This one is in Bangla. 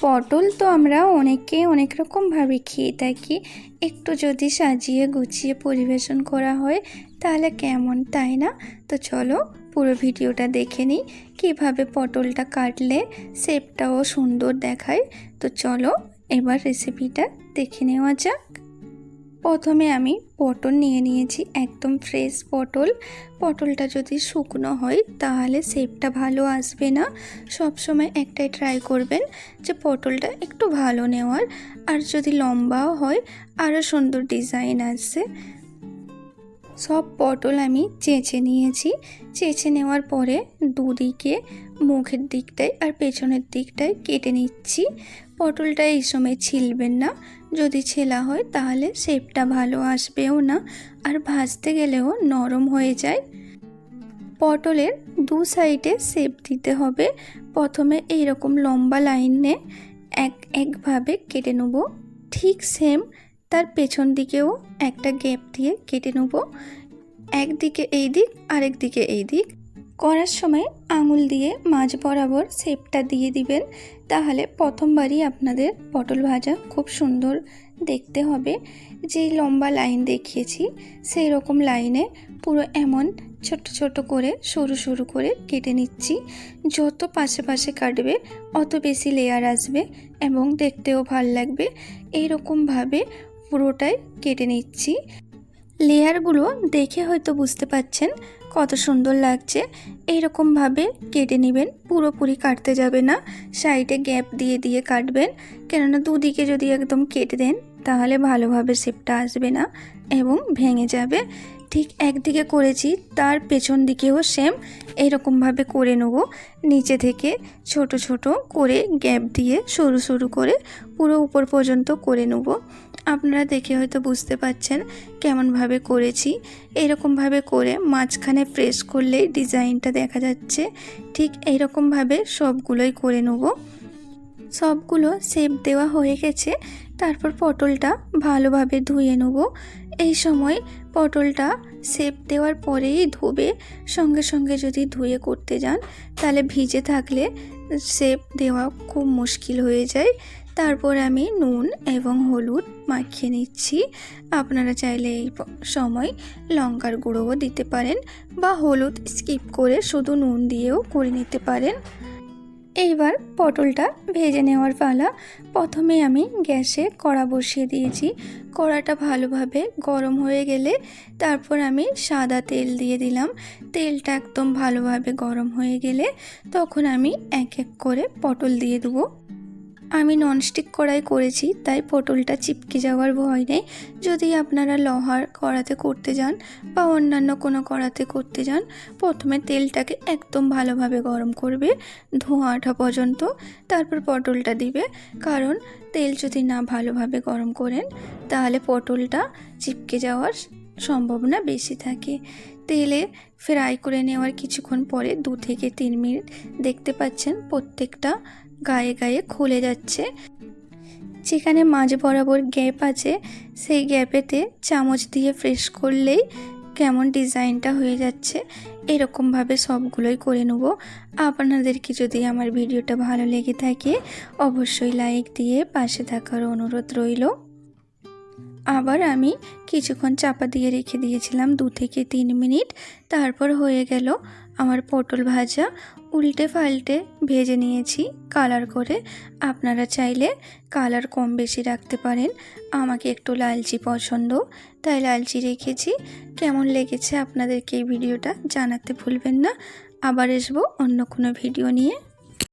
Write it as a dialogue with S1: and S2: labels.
S1: পটল তো আমরা অনেকে অনেক রকমভাবে খেয়ে থাকি। একটু যদি সাজিয়ে গুছিয়ে পরিবেশন করা হয়, তাহলে কেমন, তাই না? তো চলো পুরো ভিডিওটা দেখে নিই, কীভাবে পটলটা কাটলে শেপটাও সুন্দর দেখায়। তো চলো এবার রেসিপিটা দেখে নেওয়া যাক। প্রথমে আমি পটল নিয়ে নিয়েছি, একদম ফ্রেশ পটল। পটলটা যদি শুকনো হয়, তাহলে শেপটা ভালো আসবে না। সব সময় একটাই ট্রাই করবেন যে পটলটা একটু ভালো নেওয়ার। আর যদি লম্বাও হয়, আরও সুন্দর ডিজাইন আসছে। সব পটল আমি চেঁচে নিয়েছি। চেঁচে নেওয়ার পরে দুদিকে মুখের দিকটায় আর পেছনের দিকটায় কেটে নিচ্ছি। পটলটা এই সময় ছিলবেন না। যদি ছেলা হয় তাহলে শেপটা ভালো আসবেও না আর ভাজতে গেলেও নরম হয়ে যায়। পটলের দু সাইডে শেপ দিতে হবে। প্রথমে এইরকম লম্বা লাইনে এক একভাবে কেটে নেব। ঠিক সেম তার পেছন দিকেও একটা গ্যাপ দিয়ে কেটে নেব। একদিকে এই দিক আরেক দিকে এই দিক। করার সময় আঙুল দিয়ে মাঝ বরাবর শেপটা দিয়ে দিবেন। তাহলে প্রথমবারই আপনাদের পটল ভাজা খুব সুন্দর দেখতে হবে। যে লম্বা লাইন দেখিয়েছি, সেই রকম লাইনে পুরো এমন ছোট ছোট করে সরু সরু করে কেটে নিচ্ছি। যত পাশে পাশে কাটবে, অত বেশি লেয়ার আসবে এবং দেখতেও ভালো লাগবে। এইরকমভাবে পুরোটাই কেটে নিচ্ছি। লেয়ারগুলো দেখে হয়তো বুঝতে পাচ্ছেন কত সুন্দর লাগছে। এইরকমভাবে কেটে নেবেন, পুরোপুরি কাটতে যাবে না। সাইডে গ্যাপ দিয়ে দিয়ে কাটবেন, কেননা দুদিকে যদি একদম কেটে দেন, তাহলে ভালোভাবে শেপটা আসবে না এবং ভেঙে যাবে। ঠিক একদিকে করেছি, তার পেছন দিকেও সেম এরকমভাবে করে নেব। নিচে থেকে ছোট ছোট করে গ্যাপ দিয়ে সরু সরু করে পুরো উপর পর্যন্ত করে নেব। আপনারা দেখে হয়তো বুঝতে পাচ্ছেন কেমনভাবে করেছি। এরকমভাবে করে মাঝখানে প্রেস করলেই ডিজাইনটা দেখা যাচ্ছে। ঠিক এইরকমভাবে সবগুলোই করে নেব। সবগুলো শেপ দেওয়া হয়ে গেছে। তারপর পটলটা ভালোভাবে ধুয়ে নেব। এই সময় পটলটা সেপ দেওয়ার পরেই ধুবে। সঙ্গে সঙ্গে যদি ধুয়ে করতে যান, তাহলে ভিজে থাকলে সেপ দেওয়া খুব মুশকিল হয়ে যায়। তারপর আমি নুন এবং হলুদ মাখিয়ে নিচ্ছি। আপনারা চাইলে এই সময় লঙ্কার গুঁড়োও দিতে পারেন বা হলুদ স্কিপ করে শুধু নুন দিয়েও করে নিতে পারেন। এইবার পটলটা ভেজে নেওয়ার পালা। প্রথমে আমি গ্যাসে কড়া বসিয়ে দিয়েছি। কড়াটা ভালোভাবে গরম হয়ে গেলে তারপর আমি সাদা তেল দিয়ে দিলাম। তেলটা একদম ভালোভাবে গরম হয়ে গেলে তখন আমি এক এক করে পটল দিয়ে দেবো। আমি ননস্টিক কড়াই করেছি, তাই পটলটা চিপকে যাওয়ার ভয় নেই। যদি আপনারা লোহার কড়াতে করতে যান বা অন্যান্য কোনো কড়াতে করতে যান, প্রথমে তেলটাকে একদম ভালোভাবে গরম করবে ধোঁয়া ওঠা পর্যন্ত, তারপর পটলটা দিবে। কারণ তেল যদি না ভালোভাবে গরম করেন, তাহলে পটলটা চিপকে যাওয়ার সম্ভাবনা বেশি থাকে। তেলে ফ্রাই করে নেওয়ার কিছুক্ষণ পরে দু থেকে তিন মিনিট দেখতে পাচ্ছেন প্রত্যেকটা গায়ে গায়ে খুলে যাচ্ছে। যেখানে মাঝ বরাবর গ্যাপ আছে, সেই গ্যাপেতে চামচ দিয়ে ফ্রেশ করলেই কেমন ডিজাইনটা হয়ে যাচ্ছে, এরকমভাবে সবগুলোই করে নেব। আপনাদেরকে যদি আমার ভিডিওটা ভালো লেগে থাকে, অবশ্যই লাইক দিয়ে পাশে থাকার অনুরোধ রইল। আবার আমি কিছুক্ষণ চাপা দিয়ে রেখে দিয়েছিলাম দু থেকে তিন মিনিট, তারপর হয়ে গেল আমার পটল ভাজা। উল্টে ফাল্টে ভেজে নিয়েছি কালার করে। আপনারা চাইলে কালার কম বেশি রাখতে পারেন। আমাকে একটু লালচি পছন্দ। তাই লালচি রেখেছি। কেমন লেগেছে আপনাদেরকে এই ভিডিওটা জানাতে ভুলবেন না। আবার আসব অন্য কোনো ভিডিও নিয়ে।